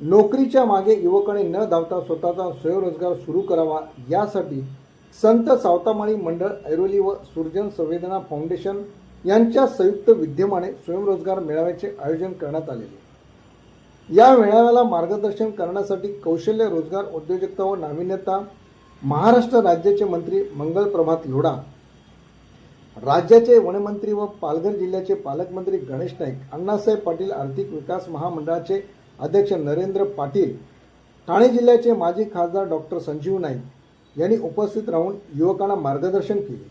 नोकरीच्या मागे युवकाने न धावता स्वतःचा स्वयंरोजगार सुरू करावा यासाठी संत सावतामाळी मंडळ ऐरोली व सुरजन संवेदना फाउंडेशन यांच्या संयुक्त विद्यमाने स्वयंरोजगार मेळाव्याचे आयोजन करण्यात आलेले. या मेळाव्याला मार्गदर्शन करण्यासाठी कौशल्य रोजगार उद्योजकता व नाविन्यता महाराष्ट्र राज्याचे मंत्री मंगल प्रभात लोढा राज्याचे वनमंत्री व पालघर जिल्ह्याचे पालकमंत्री गणेश नाईक अण्णासाहेब पाटील आर्थिक विकास महामंडळाचे अध्यक्ष नरेंद्र पाटील ठाणे जिल्ह्याचे माजी खासदार डॉक्टर संजीव नाईक यांनी उपस्थित राहून युवकांना मार्गदर्शन केले.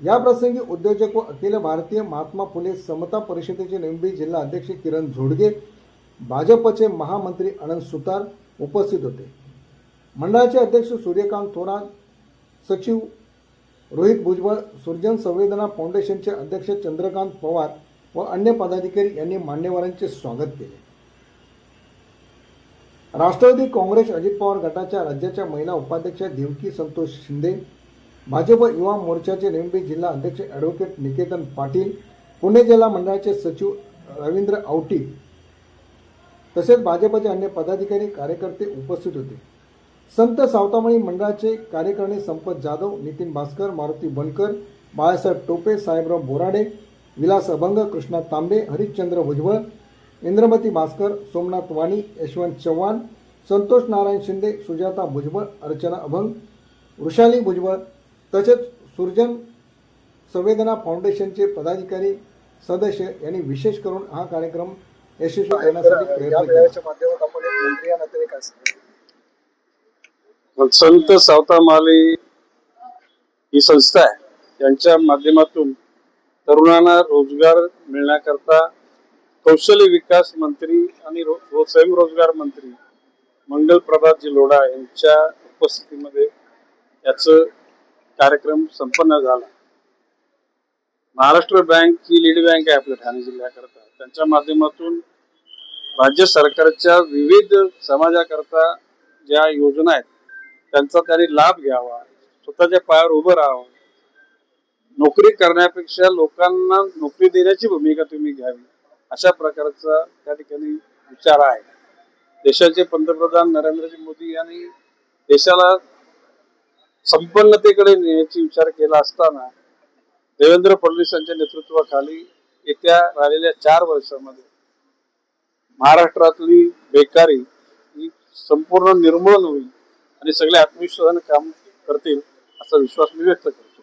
याप्रसंगी उद्योजक व अखिल भारतीय महात्मा फुले समता परिषदेचे निंबी जिल्हा अध्यक्ष किरण झोडगे भाजपचे महामंत्री अनंत सुतार उपस्थित होते. मंडळाचे अध्यक्ष सूर्यकांत थोरात सचिव रोहित भुजबळ सुर्जन संवेदना फाउंडेशनचे अध्यक्ष चंद्रकांत पवार व अन्य पदाधिकारी यांनी मान्यवरांचे स्वागत केले. राष्ट्रवादी काँग्रेस अजित पवार गटाच्या राज्याच्या महिला उपाध्यक्ष देवकी संतोष शिंदे भाजप युवा मोर्चाचे निंबी जिल्हा अध्यक्ष ॲडव्होकेट निकेतन पाटील पुणे जिल्हा मंडळाचे सचिव रवींद्र आवटी तसेच भाजपचे अन्य पदाधिकारी कार्यकर्ते उपस्थित होते. संत सावतामणी मंडळाचे कार्यकारिणी संपत जाधव नितीन भास्कर मारुती बनकर बाळासाहेब टोपे साहेबराव बोराडे विलास अभंग कृष्णा तांबे हरिश्चंद्र भुजबळ इंद्रमती भास्कर सोमनाथ वाणी यशवंत चव्हाण संतोष नारायण शिंदे सुजाता भुजबळ अर्चना अभंग वृषाली भुजबळ तसेच सुरजन संवेदना फाउंडेशनचे पदाधिकारी सदस्य यांनी विशेष करून हा कार्यक्रम यशस्वी करण्यासाठी प्रयत्न केले? संत सावतामाली ही संस्था आहे यांच्या माध्यमातून तरुणांना रोजगार मिळण्याकरता कौशल्य विकास मंत्री आणि रो- स्वयंरोजगार मंत्री मंगल प्रभातजी लोढा यांच्या उपस्थितीमध्ये याचं कार्यक्रम संपन्न झाला. महाराष्ट्र बँक ही लीड बँक आहे आपल्या ठाणे जिल्ह्याकरता. त्यांच्या माध्यमातून राज्य सरकारच्या विविध समाजाकरता ज्या योजना आहेत त्यांचा त्यांनी लाभ घ्यावा स्वतःच्या पायावर उभं राहावं. नोकरी करण्यापेक्षा लोकांना नोकरी देण्याची भूमिका तुम्ही घ्यावी. अशा प्रकारचा त्या ठिकाणी विचार आहे. देशाचे पंतप्रधान नरेंद्रजी मोदी यांनी देशाला संपन्नतेकडे नेण्याची विचार केला असताना देवेंद्र फडणवीस यांच्या नेतृत्वाखाली येत्या राहिलेल्या चार वर्षामध्ये महाराष्ट्रातली बेकारी ही संपूर्ण निर्मूलन होईल आणि सगळे आत्मविश्वासाने काम करतील असा विश्वास मी व्यक्त करतो.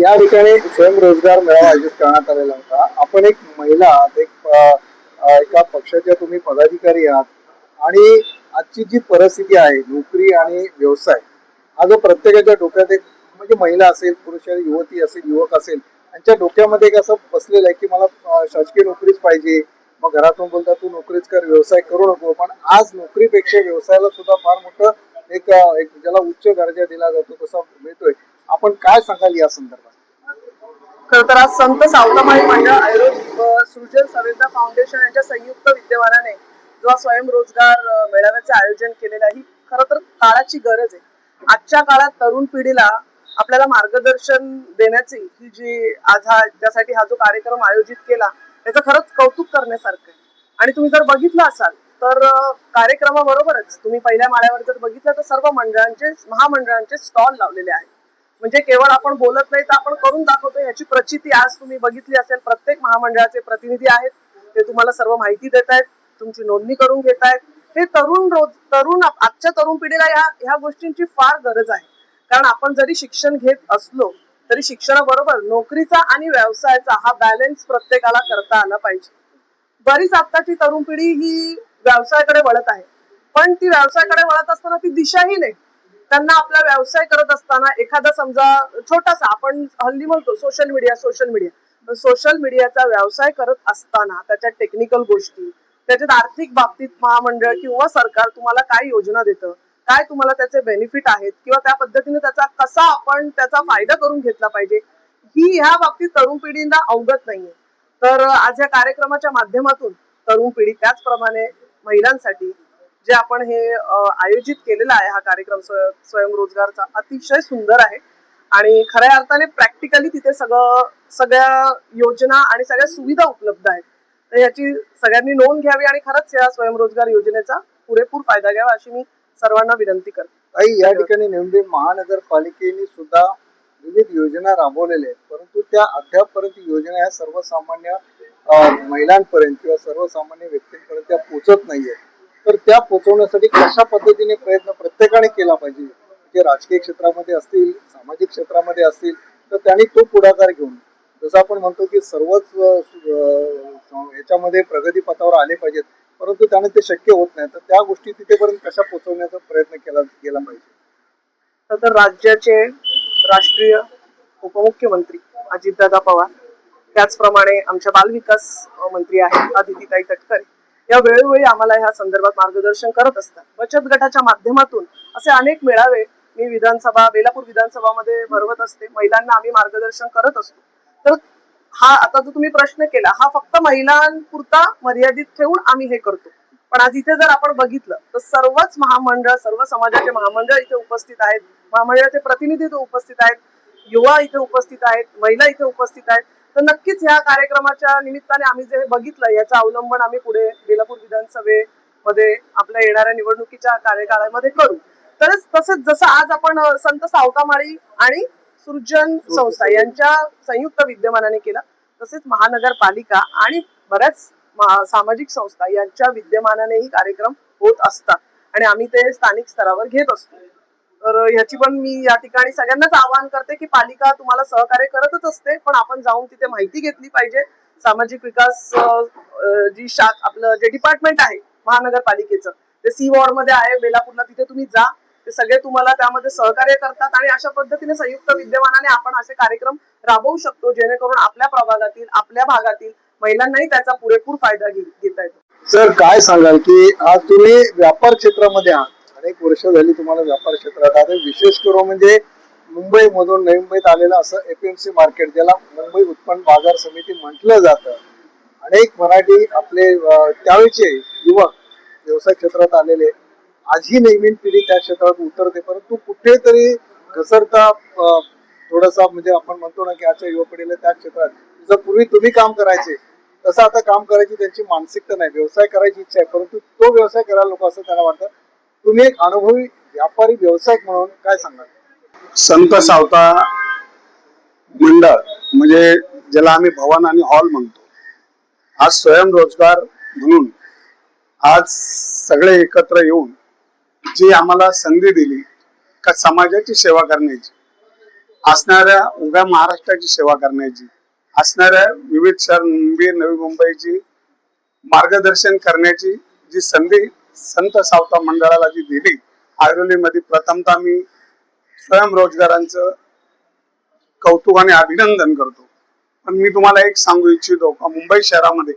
या ठिकाणी स्वयंरोजगार मेळावा आयोजित करण्यात आलेला होता. आपण एक महिला एक एका पक्षाच्या तुम्ही पदाधिकारी आहात आणि आजची जी परिस्थिती आहे नोकरी आणि व्यवसाय हा जो प्रत्येकाच्या डोक्यात एक म्हणजे महिला असेल पुरुष युवती असेल युवक असेल त्यांच्या डोक्यामध्ये एक असं बसलेलं आहे की मला शासकीय नोकरीच पाहिजे. मग घरातून बोलतात तू नोकरीच कर व्यवसाय करू नको. पण आज नोकरीपेक्षा व्यवसायाला सुद्धा फार मोठं एक एक ज्याला उच्च दर्जा दिला जातो तसा मिळतोय. आपण काय सांगाल या संदर्भात? खर तर आज संत सावतामाई मंडळ आयुर्वेद सृजन सविता फाउंडेशन यांच्या संयुक्त विद्यमानाने जो स्वयंरोजगार मेळाव्याचे आयोजन केलेलं आहे ही तर काळाची गरज आहे. आजच्या काळात तरुण पिढीला आपल्याला मार्गदर्शन देण्याची ही जी आज हा त्यासाठी हा जो कार्यक्रम आयोजित केला त्याचं खरंच कौतुक करण्यासारखं आहे. आणि तुम्ही जर बघितलं असाल तर कार्यक्रमाबरोबरच तुम्ही पहिल्या माळ्यावर जर बघितलं तर सर्व मंडळांचे महामंडळांचे स्टॉल लावलेले आहेत. म्हणजे केवळ आपण बोलत नाही तर आपण करून दाखवतो. याची प्रचिती आज तुम्ही बघितली असेल. प्रत्येक महामंडळाचे प्रतिनिधी आहेत. ते तुम्हाला सर्व माहिती देत आहेत. तुमची नोंदणी करून घेत आहेत. हे तरुण रोज तरुण आजच्या तरुण पिढीला ह्या ह्या गोष्टींची फार गरज आहे. कारण आपण जरी शिक्षण घेत असलो तरी शिक्षणाबरोबर नोकरीचा आणि व्यवसायाचा हा बॅलन्स प्रत्येकाला करता आला पाहिजे. बरीच आत्ताची तरुण पिढी ही व्यवसायाकडे वळत आहे. पण ती व्यवसायाकडे वळत असताना ती दिशाही नाही. त्यांना आपला व्यवसाय करत असताना एखादा समजा छोटासा आपण हल्ली म्हणतो social media social media social मीडियाचा व्यवसाय करत असताना त्याच्या टेक्निकल गोष्टी त्याच्यात आर्थिक बाबतीत महामंडळ किंवा सरकार तुम्हाला काय योजना देतं काय तुम्हाला त्याचे बेनिफिट आहेत किंवा त्या पद्धतीने त्याचा कसा आपण त्याचा फायदा करून घेतला पाहिजे ही ह्या बाबतीत तरुण पिढींना अवगत नाहीये. तर आज या कार्यक्रमाच्या माध्यमातून तरुण पिढी त्याचप्रमाणे महिलांसाठी जे आपण हे आयोजित केलेला आहे हा कार्यक्रम स्वयंरोजगारचा अतिशय सुंदर आहे. आणि खऱ्या अर्थाने प्रॅक्टिकली तिथे सगळं सगळ्या योजना आणि सगळ्या सुविधा उपलब्ध आहेत. तर याची सगळ्यांनी नोंद घ्यावी आणि खरंच या स्वयंरोजगार योजनेचा पुरेपूर फायदा घ्यावा अशी मी सर्वांना विनंती करते. या ठिकाणी नेमके महानगरपालिकेने सुद्धा विविध योजना राबवलेल्या आहेत. परंतु त्या अद्यापपर्यंत योजना ह्या सर्वसामान्य महिलांपर्यंत किंवा सर्वसामान्य व्यक्तींपर्यंत त्या पोचत नाहीये तर त्या पोचवण्यासाठी कशा पद्धतीने प्रयत्न प्रत्येकाने केला पाहिजे? जे राजकीय क्षेत्रामध्ये असतील सामाजिक क्षेत्रामध्ये असतील तर त्यांनी तो पुढाकार घेऊन. जसं आपण म्हणतो की सर्वच याच्यामध्ये प्रगती पथावर आले पाहिजेत परंतु त्याने ते शक्य होत नाही. तर त्या गोष्टी तिथेपर्यंत कशा पोहोचवण्याचा प्रयत्न केला गेला पाहिजे? तर राज्याचे राष्ट्रीय उपमुख्यमंत्री अजितदादा पवार त्याचप्रमाणे आमच्या बालविकास मंत्री आहेत अदितीताई तटकरे या वेळोवेळी आम्हाला ह्या संदर्भात मार्गदर्शन करत असतात. बचत गटाच्या माध्यमातून असे अनेक मेळावे मी विधानसभा बेलापूर विधानसभामध्ये भरवत असते. महिलांना आम्ही मार्गदर्शन करत असतो. तर हा आता जो तुम्ही प्रश्न केला हा फक्त महिलांपुरता मर्यादित ठेवून आम्ही हे करतो. पण आज इथे जर आपण बघितलं तर सर्वच महामंडळ सर्व समाजाचे महामंडळ इथे उपस्थित आहेत. महामंडळाचे प्रतिनिधी इथे उपस्थित आहेत. युवा इथे उपस्थित आहेत. महिला इथे उपस्थित आहेत. तर नक्कीच ह्या कार्यक्रमाच्या निमित्ताने आम्ही जे बघितलं याचं अवलंबन आम्ही पुढे बेलापूर विधानसभेमध्ये आपल्या येणाऱ्या निवडणुकीच्या कार्यकाळामध्ये करू. तरच तसंच जसं आज आपण संत सावतामाळी आणि सृजन संस्था यांच्या संयुक्त विद्यमानाने केलं तसेच महानगरपालिका आणि बऱ्याच सामाजिक संस्था यांच्या विद्यमानानेही कार्यक्रम होत असतात. आणि आम्ही ते स्थानिक स्तरावर घेत असतो. तर ह्याची पण मी या ठिकाणी सगळ्यांनाच आवाहन करते की पालिका तुम्हाला सहकार्य करतच असते पण आपण जाऊन तिथे माहिती घेतली पाहिजे. सामाजिक विकास जी शाख आपलं जे डिपार्टमेंट आहे महानगरपालिकेचं ते सी वॉर्डमध्ये आहे बेलापूरला तिथे तुम्ही जा ते सगळे तुम्हाला त्यामध्ये सहकार्य करतात आणि अशा पद्धतीने संयुक्त विद्यमानाने आपण असे कार्यक्रम राबवू शकतो जेणेकरून आपल्या प्रभागातील आपल्या भागातील महिलांनाही त्याचा पुरेपूर फायदा घेता येतो. सर काय सांगाल की आज तुम्ही व्यापार क्षेत्रामध्ये आहात. अनेक वर्ष झाली तुम्हाला व्यापार क्षेत्रात आता विशेष करून म्हणजे मुंबई मधून नवी मुंबईत आलेलं असं एपीएमसी मार्केट ज्याला मुंबई उत्पन्न बाजार समिती म्हटलं जातं. अनेक मराठी आपले त्यावेळचे युवक व्यवसाय क्षेत्रात आलेले. आजही नवीन पिढी त्या क्षेत्रात उतरते परंतु कुठेतरी घसरता थोडासा म्हणजे आपण म्हणतो ना की आजच्या युवा पिढीला त्या क्षेत्रात जर पूर्वी तुम्ही काम करायचे तसं आता काम करायची त्यांची मानसिकता नाही. व्यवसाय करायची इच्छा आहे परंतु तो व्यवसाय करायला लोक असं त्यांना वाटतं तुम्ही एक अनुभवी व्यापारी व्यावसायिक म्हणून काय सांगाल? संत सावता मंडळ म्हणजे ज्याला आम्ही भवन आणि हॉल म्हणतो आज स्वयंरोजगार म्हणून आज सगळे एकत्र येऊन जी आम्हाला संधी दिली का समाजाची सेवा करण्याची असणाऱ्या उभ्या महाराष्ट्राची सेवा करण्याची असणाऱ्या विविध शहर मुंबई नवी मुंबईची मार्गदर्शन करण्याची जी संधी संत सावता मंडळाला जी दिली आयरोलीमध्ये प्रथमतः मी स्वयंरोजगारांचं कौतुक आणि अभिनंदन करतो. पण मी तुम्हाला एक सांगू इच्छितो का मुंबई शहरामध्ये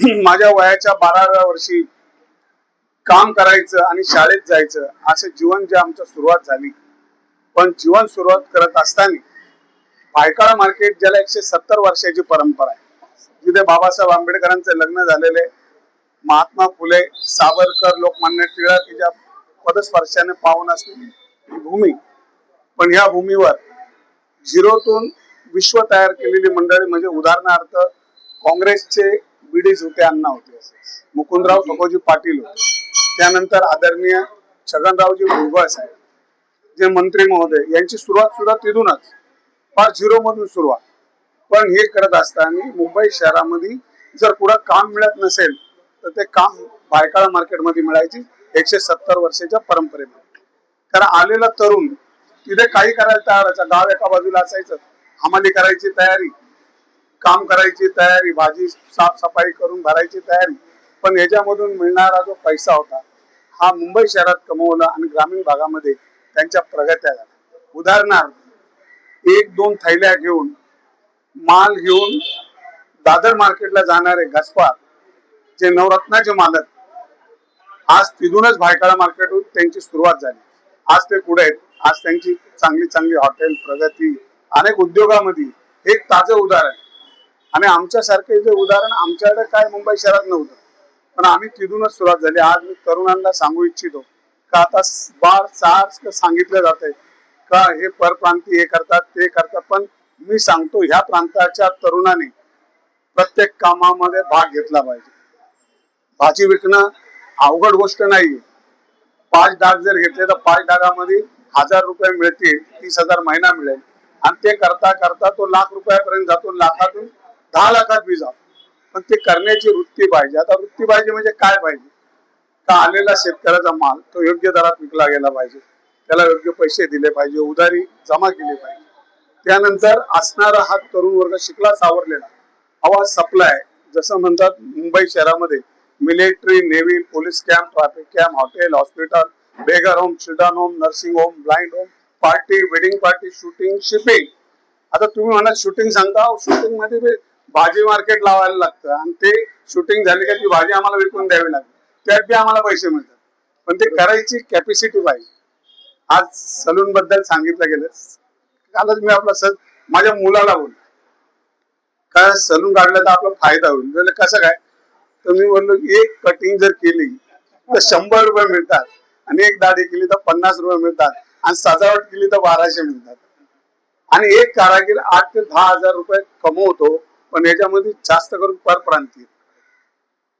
माझ्या वयाच्या बाराव्या वर्षी काम करायचं आणि शाळेत जायचं असं जीवन जे आमचं सुरुवात झाली. पण जीवन सुरुवात करत असताना भायखळा मार्केट ज्याला एकशे सत्तर वर्षाची परंपरा आहे जिथे बाबासाहेब आंबेडकरांचे लग्न झालेले महात्मा फुले सावरकर लोकमान्य टिळक हिच्या पदस्पर्शाने पाहून असलेली ही भूमी. पण ह्या भूमीवर झिरोतून विश्व तयार केलेली मंडळी म्हणजे उदाहरणार्थ काँग्रेसचे बीडीज होते अण्णा होते. मुकुंदराव सखोजी पाटील होते. त्यानंतर आदरणीय छगनरावजी भुजबळ साहेब जे मंत्री महोदय यांची सुरुवात सुद्धा तिथूनच फार झिरो मधून सुरुवात. पण हे करत असताना मुंबई शहरामध्ये जर कुठं काम मिळत नसेल तर ते काम बायकाळा मार्केटमध्ये मिळायची एकशे सत्तर वर्षाच्या परंपरेमध्ये. तर आलेला तरुण तिथे काही करायला तयार असा गाव एका बाजूला असायचं. हमाली करायची तयारी. काम करायची तयारी भाजी साफसफाई करून भरायची तयारी. पण याच्यामधून मिळणारा जो पैसा होता हा मुंबई शहरात कमवला आणि ग्रामीण भागामध्ये त्यांच्या प्रगत्या झाल्या. उदाहरणार्थ एक दोन थैल्या घेऊन माल घेऊन दादर मार्केटला जाणारे घसपार जे नवरत्नाचे मालक आज तिथूनच भायखळा मार्केटहून त्यांची सुरुवात झाली. आज ते पुढे आहेत. आज त्यांची चांगली चांगली हॉटेल प्रगती अनेक उद्योगामध्ये एक ताजं उदाहरण. आणि आमच्यासारखे जे उदाहरण आमच्याकडे काय मुंबई शहरात नव्हतं. पण आम्ही तिथूनच सुरुवात झाली. आज मी तरुणांना सांगू इच्छितो का आता बार चार सांगितलं जातंय का हे परप्रांती हे करतात ते करतात. पण मी सांगतो ह्या प्रांताच्या तरुणाने प्रत्येक कामामध्ये भाग घेतला पाहिजे. भाजी विकणं अवघड गोष्ट नाहीये पाच डाग जर घेतले तर पाच डागामध्ये हजार रुपये मिळतील तीस हजार महिना मिळेल. आणि ते करता करता तो लाख रुपयापर्यंत जातो लाखातून दहा लाखात बी जातो. पण ते करण्याची वृत्ती पाहिजे. आता वृत्ती पाहिजे म्हणजे काय पाहिजे? का आलेला शेतकऱ्याचा माल तो योग्य दरात विकला गेला पाहिजे. त्याला योग्य पैसे दिले पाहिजे उधारी जमा केली पाहिजे. त्यानंतर असणारा हा तरुण वर्ग शिकला सावरलेला. हवा सप्लाय जसं म्हणतात मुंबई शहरामध्ये military navy police camp traffic camp hotel hospital beggar home children home nursing home blind home party wedding party shooting shipping आता तुम्ही म्हणा शूटिंग सांगता शूटिंगमध्ये भाजी मार्केट लावायला लागतं. आणि ते शूटिंग झाली का ती भाजी आम्हाला विकून द्यावी लागते. त्यात बी आम्हाला पैसे मिळतात. पण ते करायची कॅपॅसिटी पाहिजे. आज सलून बद्दल सांगितलं गेलं. कालच मी आपला सर माझ्या मुलाला बोल काय सलून काढलं तर आपला फायदा होईल. कसं काय? तर मी बोललो एक कटिंग जर केली तर शंभर रुपये मिळतात. आणि एक दाढी केली तर पन्नास रुपये मिळतात. आणि सजावट केली तर बाराशे मिळतात. आणि एक कारागीर आठ ते दहा हजार रुपये कमवतो पण याच्यामध्ये जास्त करून परप्रांतीय.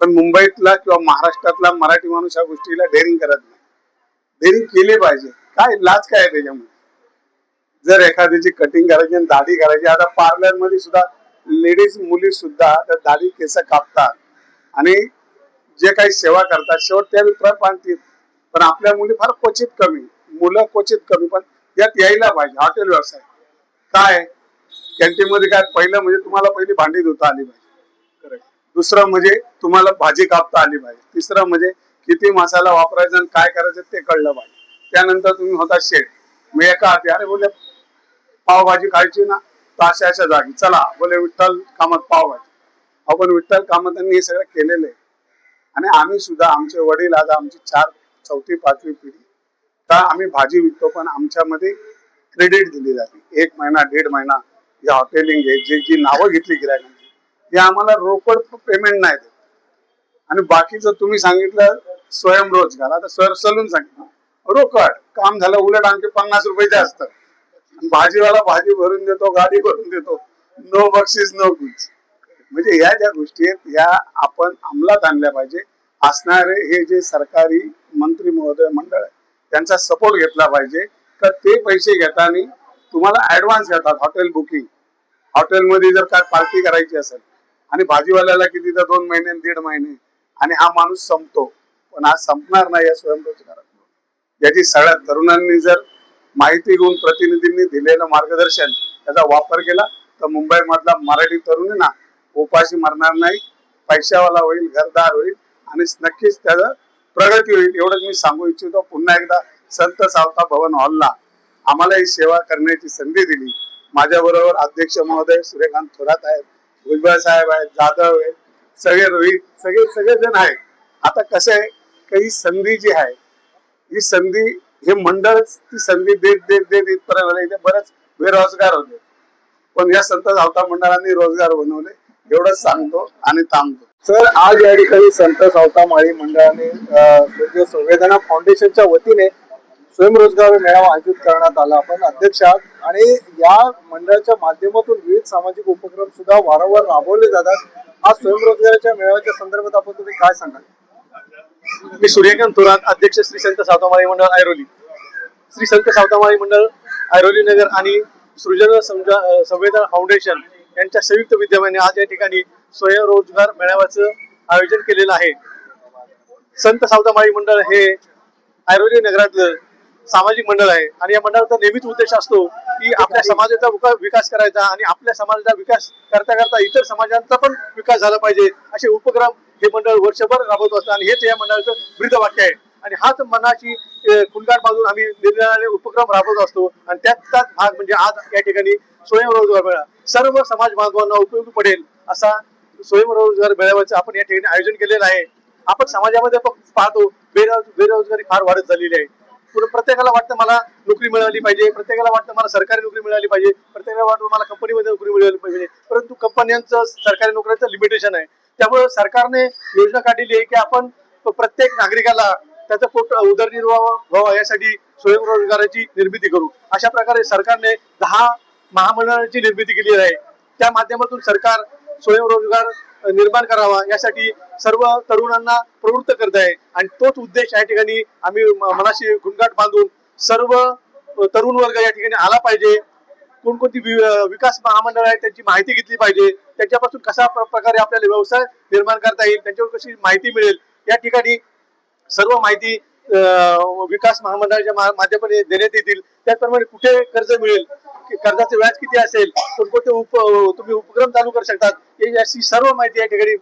पण मुंबईतला किंवा महाराष्ट्रातला मराठी माणूस या गोष्टीला डेअरिंग करत नाही. डेअरिंग केले पाहिजे. काय? लाज काय आहे त्याच्यामध्ये? जर एखाद्याची कटिंग करायची आणि दाढी करायची आता पार्लरमध्ये सुद्धा लेडीज मुली सुद्धा त्या दाढी केस कापतात. आणि जे काही सेवा करतात शेवट त्या परप्रांतीय पण आपल्या मुली फार क्वचित कमी. मुलं क्वचित कमी पण यात यायला पाहिजे हॉटेल व्यवसाय. काय? कॅन्टीन मध्ये काय? पहिलं म्हणजे तुम्हाला पहिली भांडी धुता आली पाहिजे. दुसरं म्हणजे तुम्हाला भाजी कापता आली पाहिजे. तिसरं म्हणजे किती मसाला वापरायचा आणि काय करायचं ते कळलं पाहिजे. त्यानंतर तुम्ही होता शेट मी एका हाती अरे बोले पावभाजी खायची ना? तर अशा अशा जागी चला बोले विठ्ठल कामात पावभाजी. आपण विठ्ठल कामतांनी त्यांनी हे सगळं केलेलं आहे. आणि आम्ही सुद्धा आमचे वडील आता आमची चार चौथी पाचवी पिढी का आम्ही भाजी विकतो पण आमच्यामध्ये क्रेडिट दिली जाते एक महिना दीड महिना या हॉटेलिंग आहे जे जी नावं घेतली गिरायकांची ते आम्हाला रोकड पेमेंट नाही देत. आणि बाकीचं तुम्ही सांगितलं स्वयंरोजगार आता सर सलून सांगितलं. रोकड काम झालं उलट आणखी पन्नास रुपये जास्त. आणि भाजीवाला भाजी भरून देतो गाडी भरून देतो. नो बक्षीस नो गुड्स म्हणजे ह्या ज्या गोष्टी आहेत ह्या आपण अंमलात आणल्या पाहिजे. असणारे हे जे सरकारी मंत्री महोदय मंडळ आहे त्यांचा सपोर्ट घेतला पाहिजे. तर ते पैसे घेताना तुम्हाला ऍडव्हान्स घेतात हॉटेल बुकिंग हॉटेलमध्ये जर काय पार्टी करायची असेल आणि भाजीवाल्याला किती तर दोन महिने दीड महिने आणि हा माणूस संपतो पण आज संपणार नाही या स्वयंरोजगारात. याची सगळ्या तरुणांनी जर माहिती घेऊन प्रतिनिधींनी दिलेलं मार्गदर्शन त्याचा वापर केला तर मुंबई मधला मराठी तरुणी ना उपाशी मरणार नाही पैशावाला होईल घरदार होईल आणि नक्कीच त्याचं प्रगती होईल एवढंच मी सांगू इच्छितो. पुन्हा एकदा संत सावता भवन हॉलला आम्हाला ही सेवा करण्याची संधी दिली. माझ्या बरोबर अध्यक्ष महोदय सूर्यकांत थोरात आहेत भुजबळ साहेब आहेत जाधव आहेत सगळे रोहित सगळे सगळे जण आहेत. आता कसं आहे काही संधी जी आहे ही संधी हे मंडळ ती संधी देत देत देत इथपर्यंत इथे बरेच बेरोजगार होते. पण या संत सावता मंडळांनी रोजगार बनवले. एवढंच सांगतो आणि थांबतो. सर आज या ठिकाणी संत सावता माळी मंडळाने संवेदना फाउंडेशनच्या वतीने स्वयंरोजगार मेळावा आयोजित करण्यात आला. आपण अध्यक्ष आहात आणि या मंडळाच्या माध्यमातून विविध सामाजिक उपक्रम सुद्धा वारंवार राबवले जातात. आज स्वयंरोजगाराच्या मेळाव्याच्या संदर्भात आपण तुम्ही काय सांगाल? मी सूर्यकांत थोरात अध्यक्ष श्री संत सावतामाळी मंडळ ऐरोली. श्री संत सावतामाळी मंडळ ऐरोली नगर आणि सृजन समजा- संवेदना फाउंडेशन यांच्या संयुक्त विद्यमाने आज या ठिकाणी स्वयंरोजगार मेळाव्याचं आयोजन केलेलं आहे. संत सावदामाई मंडळ हे ऐरोली नगरातलं सामाजिक मंडळ आहे. आणि या मंडळाचा नेहमीच उद्देश असतो की आपल्या समाजाचा विकास करायचा आणि आपल्या समाजाचा विकास करता करता इतर समाजांचा पण विकास झाला पाहिजे असे उपक्रम हे मंडळ वर्षभर राबवत असतं. आणि हेच या मंडळाचं ब्रीदवाक्य आहे. आणि हाच मनाची खुणगाट बाजून आम्ही निरनिराळे उपक्रम राबवत असतो. आणि त्याचाच भाग म्हणजे आज या ठिकाणी स्वयंरोजगार मेळा. सर्व समाज बांधवांना उपयोगी पडेल असा स्वयंरोजगार मेळाव्याचं आपण या ठिकाणी आयोजन केलेलं आहे. आपण समाजामध्ये पाहतो बेरोज बेरोजगारी फार वाढत झालेली आहे. प्रत्येकाला वाटतं मला नोकरी मिळाली पाहिजे प्रत्येकाला वाटतं मला सरकारी नोकरी मिळाली पाहिजे प्रत्येकाला वाटतं मला कंपनीमध्ये नोकरी मिळाली पाहिजे. परंतु कंपन्यांचं सरकारी नोकऱ्यांचं लिमिटेशन आहे. त्यामुळे सरकारने योजना काढलेली आहे की आपण प्रत्येक नागरिकाला त्याचं पोट उदरनिर्वाह व्हावा यासाठी स्वयंरोजगाराची निर्मिती करू. अशा प्रकारे सरकारने दहा महामंडळाची निर्मिती केलेली आहे. त्या माध्यमातून सरकार स्वयंरोजगार निर्माण करावा यासाठी सर्व तरुणांना प्रवृत्त करत आहे. आणि तोच उद्देश या ठिकाणी आम्ही मनाशी गुणगाट बांधून सर्व तरुण वर्ग या ठिकाणी आला पाहिजे. कोणकोणती विकास महामंडळ आहे त्यांची माहिती घेतली पाहिजे. त्याच्यापासून कशा प्र- प्रकारे आपल्याला व्यवसाय निर्माण करता येईल त्यांच्यावर कशी माहिती मिळेल या ठिकाणी सर्व माहिती अं, विकास महामंडळाच्या माध्यमाने देण्यात येतील. त्याचप्रमाणे कुठे कर्ज मिळेल कर्जाचे व्याज किती असेल? कोणकोणते उप तुम्ही उपक्रम चालू करू शकतात? हे सर्व माहिती या ठिकाणी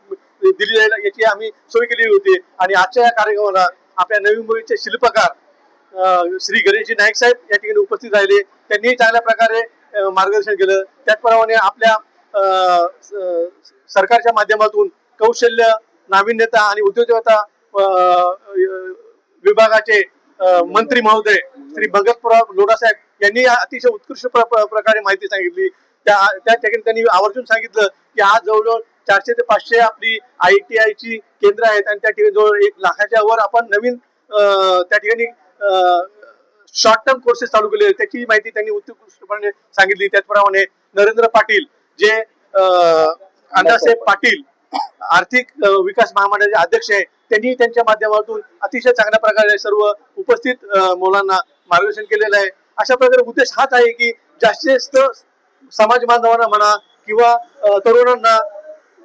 दिली जाईल याची आम्ही सोय केली होती. आणि आजच्या या कार्यक्रमाला आपल्या नवीन मुलीचे शिल्पकार श्री गणेशजी नाईक साहेब या ठिकाणी उपस्थित राहिले. त्यांनी चांगल्या प्रकारे मार्गदर्शन केलं. त्याचप्रमाणे आपल्या अं, सरकारच्या माध्यमातून कौशल्य नाविन्यता आणि उद्योजकता विभागाचे मंत्री महोदय श्री भगतपुरा लोढा साहेब यांनी अतिशय उत्कृष्ट प्र- प्रकारे माहिती सांगितली. त्या त्या ठिकाणी त्यांनी आवर्जून सांगितलं की आज जवळजवळ चारशे ते पाचशे आपली आय टी आयची केंद्र आहेत आणि त्या ठिकाणी जवळ एक लाखाच्या वर आपण नवीन त्या ठिकाणी शॉर्ट टर्म कोर्सेस चालू केले. त्याची माहिती त्यांनी उत्कृष्टपणे सांगितली. त्याचप्रमाणे नरेंद्र पाटील जे अण्णासाहेब पाटील आर्थिक विकास महामंडळाचे अध्यक्ष आहे त्यांनी त्यांच्या माध्यमातून अतिशय चांगल्या प्रकारे सर्व उपस्थित मुलांना मार्गदर्शन केलेलं आहे. अशा प्रकारे उद्देश हाच आहे की जास्तीत जास्त समाज बांधवांना म्हणा किंवा तरुणांना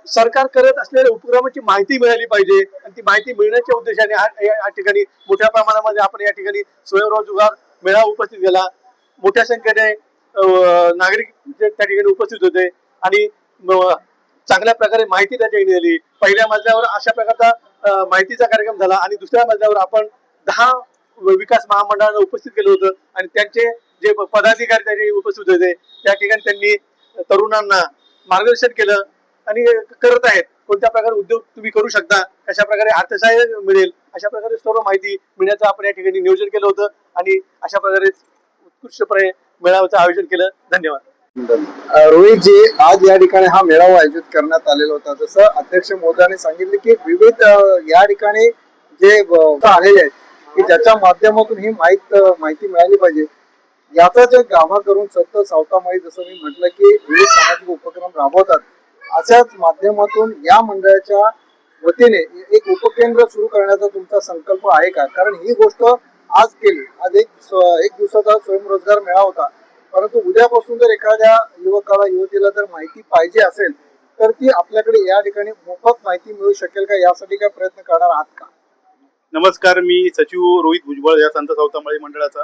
सरकार करत असलेल्या उपक्रमाची माहिती मिळाली पाहिजे. आणि ती माहिती मिळण्याच्या उद्देशाने या या ठिकाणी मोठ्या प्रमाणामध्ये आपण या ठिकाणी स्वयंरोजगार मेळावा उपस्थित केला. मोठ्या संख्येने नागरिक त्या ठिकाणी उपस्थित होते आणि चांगल्या प्रकारे माहिती त्या ठिकाणी दिली. पहिल्या मजल्यावर अशा प्रकारचा माहितीचा कार्यक्रम झाला आणि दुसऱ्या मजल्यावर आपण दहा विकास महामंडळानं उपस्थित केलं होतं आणि त्यांचे जे पदाधिकारी त्याचे उपस्थित होते त्या ठिकाणी त्यांनी तरुणांना मार्गदर्शन केलं आणि करत आहेत. कोणत्या प्रकारे उद्योग तुम्ही करू शकता कशा प्रकारे अर्थसहाय्य मिळेल अशा प्रकारे सर्व माहिती मिळण्याचं आपण या ठिकाणी नियोजन केलं होतं आणि अशा प्रकारे उत्कृष्टपणे मेळाव्याचं आयोजन केलं. धन्यवाद. रोहित रोहितजी आज या ठिकाणी हा मेळावा आयोजित करण्यात आलेला होता. जसं अध्यक्ष महोदयाने सांगितले की विविध या ठिकाणी जे आलेले आहेत की ज्याच्या माध्यमातून ही माहीत माहिती मिळाली पाहिजे. याचा जे गाभा करून सत्त सावतामाई जसं मी म्हटलं की विविध सामाजिक उपक्रम राबवतात अशाच माध्यमातून या मंडळाच्या वतीने एक उपकेंद्र सुरू करण्याचा तुमचा संकल्प आहे का? कारण ही गोष्ट आज केली. आज एक एक दिवसाचा स्वयंरोजगार मिळा होता. परंतु उद्यापासून जर एखाद्या युवकाला युवतीला जर माहिती पाहिजे असेल तर ती आपल्याकडे या ठिकाणी मोफत माहिती मिळू शकेल का? यासाठी काय प्रयत्न करणार आहात का? नमस्कार मी सचिव रोहित भुजबळ या संत सावतामाळी मंडळाचा.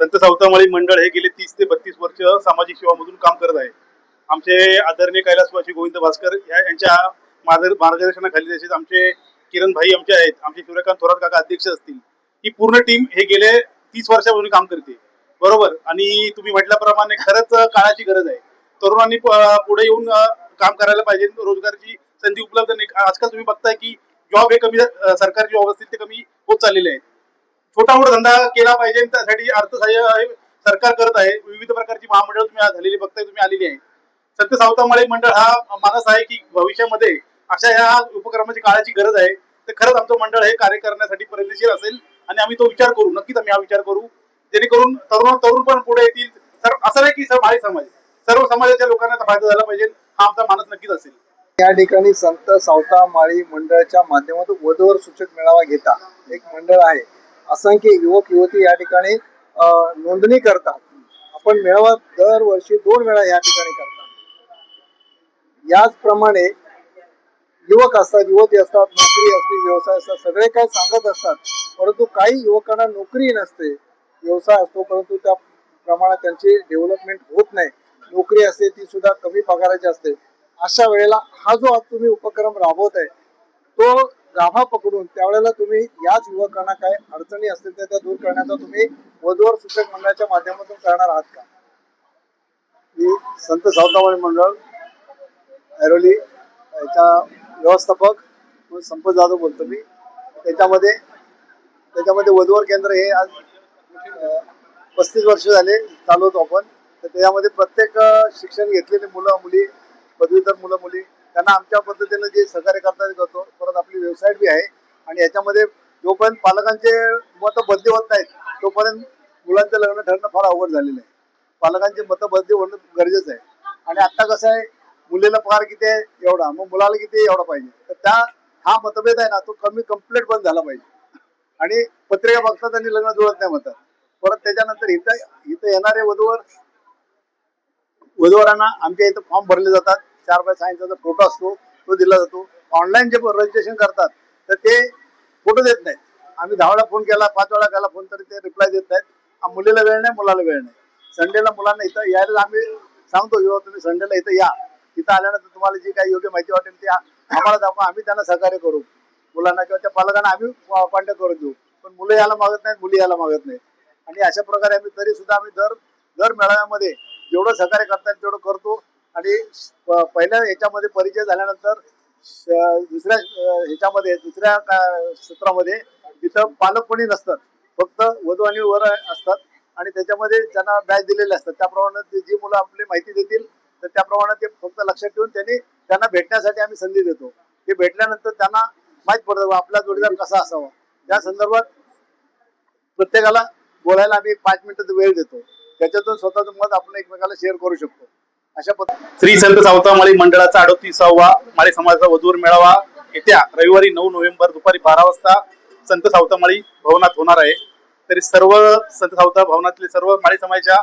संत सावतामाळी मंडळ हे गेले तीस ते बत्तीस वर्ष सामाजिक सेवामधून काम करत आहे. आमचे आदरणीय कैलासवासी गोविंद भास्कर या यांच्या मार्गदर्शनाखाली तसेच आमचे किरण भाई आमचे आहेत. आमचे सूर्यकांत थोरात काका अध्यक्ष असतील. ही पूर्ण टीम हे गेले तीस वर्षापासून काम करते. बरोबर? आणि तुम्ही म्हटल्याप्रमाणे खरंच काळाची गरज आहे. तरुणांनी पुढे येऊन काम करायला पाहिजे. रोजगाराची संधी उपलब्ध नाही. आजकाल तुम्ही बघताय की जॉब हे कमी सरकारची सरकारी जॉब असतील ते कमी होत चाललेले आहेत छोटा मोठा धंदा केला पाहिजे त्यासाठी अर्थसहाय्य हे सरकार करत आहे. विविध प्रकारची महामंडळ तुम्ही झालेली बघताय तुम्ही आलेली आहे. सत्य सावतामाळे मंडळ हा मानस आहे की भविष्यामध्ये अशा ह्या उपक्रमाची काळाची गरज आहे. तर खरंच आमचं मंडळ हे कार्य करण्यासाठी प्रयत्नशील असेल आणि आम्ही तो विचार करू. नक्कीच आम्ही हा विचार करू. जेणेकरून तरुण तरुण पण पुढे येतील. तर असं नाही की सर माळी समाज सर्व समाजाच्या लोकांना फायदा झाला पाहिजे. हा आमचा मानस नक्कीच असेल. या ठिकाणी संत सावता माळी मंडळाच्या माध्यमातून वधूवर सूचक मेळावा घेता एक मंडळ आहे. असंख्य युवक युवती या ठिकाणी नोंदणी करतात. आपण मेळावा दरवर्षी दोन वेळा या ठिकाणी करतात. याचप्रमाणे युवक असतात युवती असतात नोकरी असते व्यवसाय असतात सगळे काही सांगत असतात. परंतु काही युवकांना नोकरी नसते. व्यवसाय असतो परंतु त्या प्रमाणात त्यांची डेव्हलपमेंट होत नाही. नोकरी असते ती सुद्धा कमी पगाराची असते. अशा वेळेला हा जो आज तुम्ही उपक्रम राबवत आहे तो गाभा पकडून त्यावेळेला तुम्ही याच युवकांना काय अडचणी असतील त्या त्या दूर करण्याचा तुम्ही वधूवर सूचक मंडळाच्या माध्यमातून करणार आहात का? मी संत सावतावाडी मंडळ ऐरोली याचा व्यवस्थापक संपत जाधव बोलतो मी. त्याच्यामध्ये त्याच्यामध्ये वधूवर केंद्र हे आज पस्तीस वर्ष झाले चालवतो आपण. तर त्याच्यामध्ये प्रत्येक शिक्षण घेतलेले मुलं मुली पदवीधर मुलं मुली त्यांना आमच्या पद्धतीनं जे सहकार्य करता येत होतो परत आपली वेबसाईट बी आहे. आणि याच्यामध्ये जोपर्यंत पालकांचे मत बदली होत नाहीत तोपर्यंत मुलांचं लग्न ठरणं फार अवघड झालेलं आहे. पालकांचे मतं बदली होणं गरजेचं आहे. आणि आता कसं आहे मुलीला पगार किती आहे? एवढा. मग मुलाला किती आहे? एवढा पाहिजे. तर त्या हा मतभेद आहे ना तो कमी कंप्लीट बंद झाला पाहिजे. आणि पत्रिका बघतात आणि लग्न जुळत नाही म्हणतात. परत त्याच्यानंतर इथं इथं येणारे वधूवर उमेदवारांना आमच्या इथं फॉर्म भरले जातात. चार बाय सायन्सचा जो फोटो असतो तो दिला जातो. ऑनलाईन जे रजिस्ट्रेशन करतात तर ते फोटो देत नाहीत. आम्ही दहा वेळा फोन केला पाच वेळा केला फोन तरी ते रिप्लाय देत नाहीत. मुलीला वेळ नाही मुलाला वेळ नाही. संडेला मुलांना इथं यायला आम्ही सांगतो किंवा तुम्ही संडेला इथं या. इथं आल्यानंतर तुम्हाला जी काही योग्य माहिती वाटेल ती आम्हाला दाखवा. आम्ही त्यांना सहकार्य करू. मुलांना किंवा त्या पालकांना आम्ही कॉन्टॅक्ट करून देऊ. पण मुलं यायला मागत नाहीत मुली यायला मागत नाही आणि अशा प्रकारे आम्ही तरी सुद्धा आम्ही दर दर मेळाव्यामध्ये जेवढं सहकार्य करता येईल तेवढं करतो. आणि पहिल्या ह्याच्यामध्ये परिचय झाल्यानंतर दुसऱ्या ह्याच्यामध्ये दुसऱ्या का- सत्रामध्ये तिथं पालक कोणी नसतात. फक्त वधू आणि वर असतात. आणि त्याच्यामध्ये त्यांना बॅच दिलेले असतात. त्याप्रमाणे ते जी मुलं आपली माहिती देतील तर त्याप्रमाणे ते फक्त लक्षात ठेवून त्यांनी त्यांना भेटण्यासाठी आम्ही संधी देतो. ते भेटल्यानंतर त्यांना माहीत पडतं आपला जोडीदार कसा असावा. त्या संदर्भात प्रत्येकाला बोलायला आम्ही पाच मिनिटं वेळ देतो. त्याच्यातून स्वतःचं मत आपण एकमेकाला शेअर करू शकतो. अशा पद्धतीने श्री संत सावतामाळी मंडळाचा अडोतीसावा माळी समाजाचा वधूर मेळावा येत्या रविवारी नऊ नोव्हेंबर दुपारी बारा वाजता संत सावतामाळी भवनात होणार आहे. तरी सर्व संत सावता भवनातले सर्व माळी समाजाच्या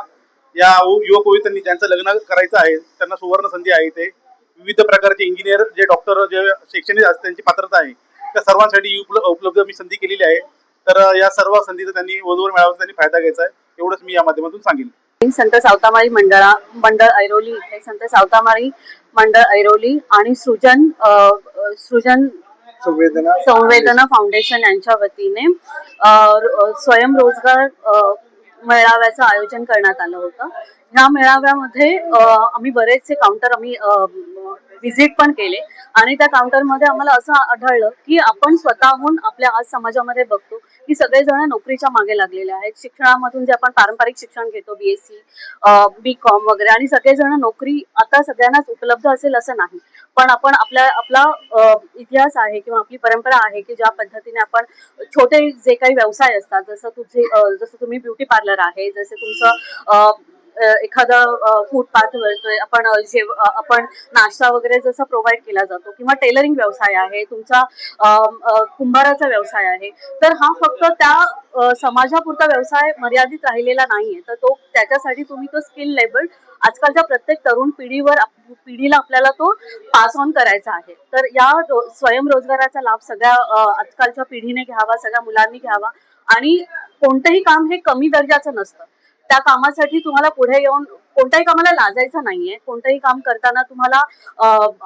या युवक कवितांनी ज्यांचं लग्न करायचं आहे त्यांना सुवर्ण संधी आहे ते विविध प्रकारचे इंजिनियर जे डॉक्टर जे शैक्षणिक असतात त्यांची पात्रता आहे त्या सर्वांसाठी उपलब्ध मी संधी केलेली आहे. तर या सर्व संधीचा त्यांनी वधूवर मेळावा त्यांनी फायदा घ्यायचा आहे. एवढंच मी या माध्यमातून सांगेन. संत सावतामाळी मंडळा मंडळ ऐरोली इथे संत सावतामाळी मंडळ ऐरोली आणि सृजन सृजन संवेदना संवेदना फाउंडेशन यांच्या वतीने स्वयंरोजगार मेळाव्याचं आयोजन करण्यात आलं होतं. ह्या मेळाव्यामध्ये आम्ही बरेचसे काउंटर आम्ही व्हिजिट पण केले. आणि त्या काउंटरमध्ये आम्हाला असं आढळलं की आपण स्वतःहून आपल्या आज समाजामध्ये बघतो की सगळेजण नोकरीच्या मागे लागलेले आहेत. शिक्षणामधून जे आपण पारंपरिक शिक्षण घेतो बीएससी बी कॉम वगैरे आणि सगळेजण नोकरी आता सगळ्यांनाच उपलब्ध असेल असं नाही. पण आपण आपल्या आपला इतिहास आहे किंवा आपली परंपरा आहे की ज्या पद्धतीने आपण छोटे जे काही व्यवसाय असतात जसं तुझे जसं तुम्ही ब्युटी पार्लर आहे जसे तुमचं एखादं फूटपाथ आपण जेव आपण नाश्ता वगैरे जसं प्रोव्हाइड केला जातो किंवा टेलरिंग व्यवसाय आहे तुमचा अ, कुंभाराचा व्यवसाय आहे तर हा फक्त त्या समाजापुरता व्यवसाय मर्यादित राहिलेला नाहीये. तर तो त्याच्यासाठी तुम्ही तो स्किल लेबल आजकालच्या प्रत्येक तरुण पिढीवर पिढीला आपल्याला तो पास ऑन करायचा आहे. तर या स्वयंरोजगाराचा लाभ सगळ्या आजकालच्या पिढीने घ्यावा सगळ्या मुलांनी घ्यावा आणि कोणतंही काम हे कमी दर्जाचं नसतं. त्या कामासाठी तुम्हाला पुढे येऊन कोणत्याही कामाला लाजायचं नाहीये. कोणतंही काम करताना तुम्हाला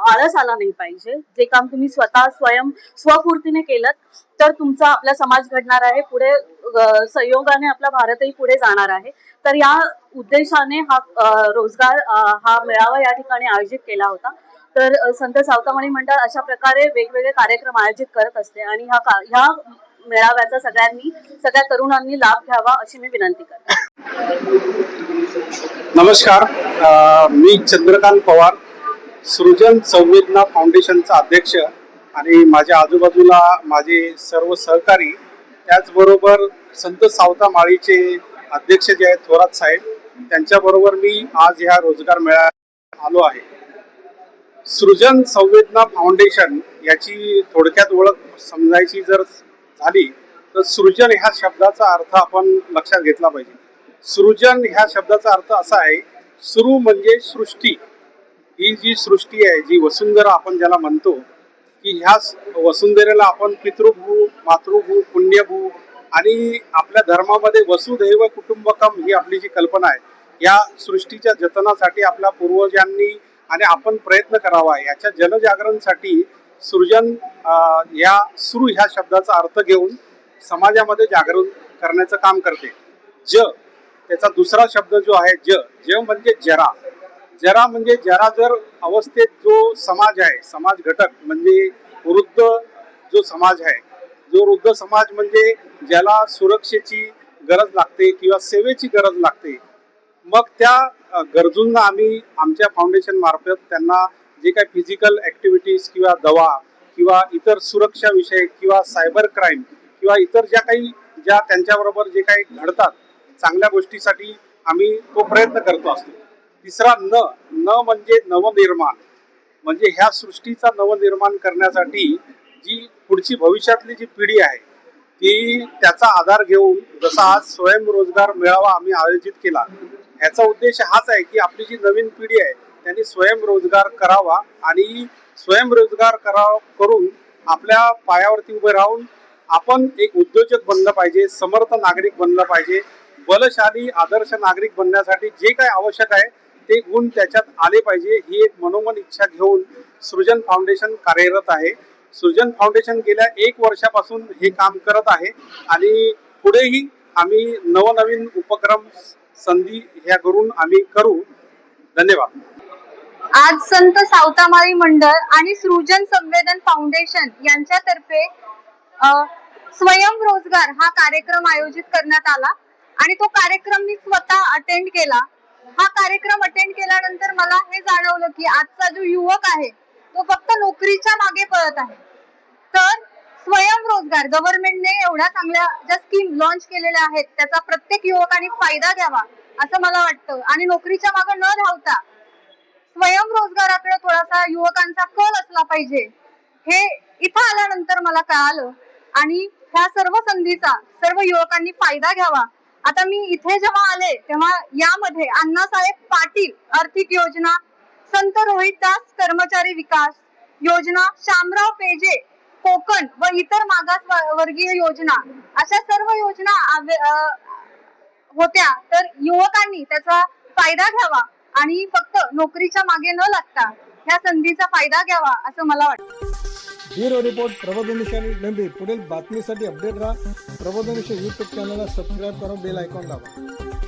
आळस आला नाही पाहिजे. जे काम तुम्ही स्वतः स्वयं स्वपूर्तीने केलं तर तुमचा आपला समाज घडणार आहे. पुढे संयोगाने आपला भारतही पुढे जाणार आहे. तर या उद्देशाने हा रोजगार हा मेळावा या ठिकाणी आयोजित केला होता. तर संत सावतामणी मंडळ अशा प्रकारे वेगवेगळे कार्यक्रम आयोजित करत असते आणि ह्या का- ह्या मेळाव्याचा सगळ्यांनी सगळ्या तरुणांनी लाभ घ्यावा अशी मी विनंती करते. नमस्कार. मी चंद्रकांत पवार सृजन संवेदना फाउंडेशनचा अध्यक्ष आणि माझ्या आजूबाजूला माझे सर्व सहकारी त्याचबरोबर संत सावता माळीचे अध्यक्ष जे आहेत थोरात साहेब त्यांच्याबरोबर मी आज ह्या रोजगार मेळाव्यात आलो आहे. सृजन संवेदना फाउंडेशन याची थोडक्यात ओळख समजायची जर झाली तर सृजन ह्या शब्दाचा अर्थ आपण लक्षात घेतला पाहिजे. सृजन ह्या शब्दाचा अर्थ असा आहे सुरू म्हणजे सृष्टी. ही जी सृष्टी आहे जी वसुंधरा आपण ज्याला म्हणतो की ह्या वसुंधरेला आपण पितृभू मातृभू पुण्यभू आणि आपल्या धर्मामध्ये वसुदैव कुटुंबकम ही आपली जी कल्पना आहे या सृष्टीच्या जतनासाठी आपल्या पूर्वजांनी आणि आपण प्रयत्न करावा याच्या जनजागरणसाठी सृजन या सृ ह्या शब्दाचा अर्थ घेऊन समाजामध्ये जागरण करण्याचं काम करते. ज त्याचा दुसरा शब्द जो आहे ज ज म्हणजे जरा. जरा म्हणजे जरा जर अवस्थेत जो समाज आहे समाज घटक म्हणजे वृद्ध जो समाज आहे जो वृद्ध समाज म्हणजे ज्याला सुरक्षेची गरज लागते किंवा सेवेची गरज लागते मग त्या गरजूंना आम्ही आमच्या फाउंडेशन मार्फत त्यांना जे काही फिजिकल ऍक्टिव्हिटीज किंवा दवा किंवा इतर सुरक्षा विषय किंवा सायबर क्राईम किंवा इतर ज्या काही ज्या त्यांच्याबरोबर जे काही घडतात चांगल्या गोष्टीसाठी आम्ही तो प्रयत्न करतो असतो. तिसरा न न म्हणजे नवनिर्माण. म्हणजे ह्या सृष्टीचा नवनिर्माण करण्यासाठी जी पुढची भविष्यातली जी पिढी आहे ती त्याचा आधार घेऊन जसा आज स्वयंरोजगार मेळावा आम्ही आयोजित केला ह्याचा उद्देश हाच आहे की आपली जी नवीन पिढी आहे त्यांनी स्वयंरोजगार करावा आणि स्वयंरोजगार करा करून आपल्या पायावरती उभे राहून आपण एक उद्योजक बनलं पाहिजे समर्थ नागरिक बनलं पाहिजे बलशाली आदर्श नागरिक बनण्यासाठी जे काय आवश्यक आहे ते गुण त्याच्यात आले पाहिजे ही एक मनोमन इच्छा घेऊन सृजन फाउंडेशन कार्यरत आहे. सृजन फाउंडेशन गेल्या एक वर्षापासून हे काम करत आहे आणि पुढेही आम्ही नवनवीन उपक्रम संधी ह्या करून आम्ही करू. धन्यवाद. आज संत सावतामाळी मंडळ आणि सृजन संवेदन फाउंडेशन यांच्यातर्फे स्वयं स्वयंरोजगार हा कार्यक्रम आयोजित करण्यात आला. आणि तो कार्यक्रम मी स्वतः अटेंड केला. हा कार्यक्रम अटेंड केल्यानंतर मला हे जाणवलं की आजचा जो युवक आहे तो फक्त नोकरीच्या मागे पळत आहे. तर स्वयंरोजगार गव्हर्नमेंटने एवढ्या चांगल्या ज्या स्कीम लॉन्च केलेल्या आहेत त्याचा प्रत्येक युवकाने फायदा घ्यावा असं मला वाटतं. आणि नोकरीच्या मागे न धावता स्वयंरोजगाराकडे थोडासा युवकांचा कल असला पाहिजे. हे इथं आल्यानंतर मला कळालं. आणि ह्या सर्व संधीचा सर्व युवकांनी फायदा घ्यावा. आता मी इथे जेव्हा आले तेव्हा यामध्ये अण्णासाहेब पाटील आर्थिक योजना संत रोहितदास कर्मचारी विकास योजना शामराव पेजे कोकण व इतर मागास व- वर्गीय योजना अशा सर्व योजना होत्या. तर युवकांनी त्याचा फायदा घ्यावा. आणि फक्त नोकरीच्या मागे न लागता ह्या संधीचा फायदा घ्यावा असं मला वाटतं. ब्युरो रिपोर्ट प्रबोधन नंबी पुढील बातमीसाठी अपडेट राहा. प्रबोधन युट्यूब चॅनलला सबस्क्राईब करा बेल आयकॉन दाबा.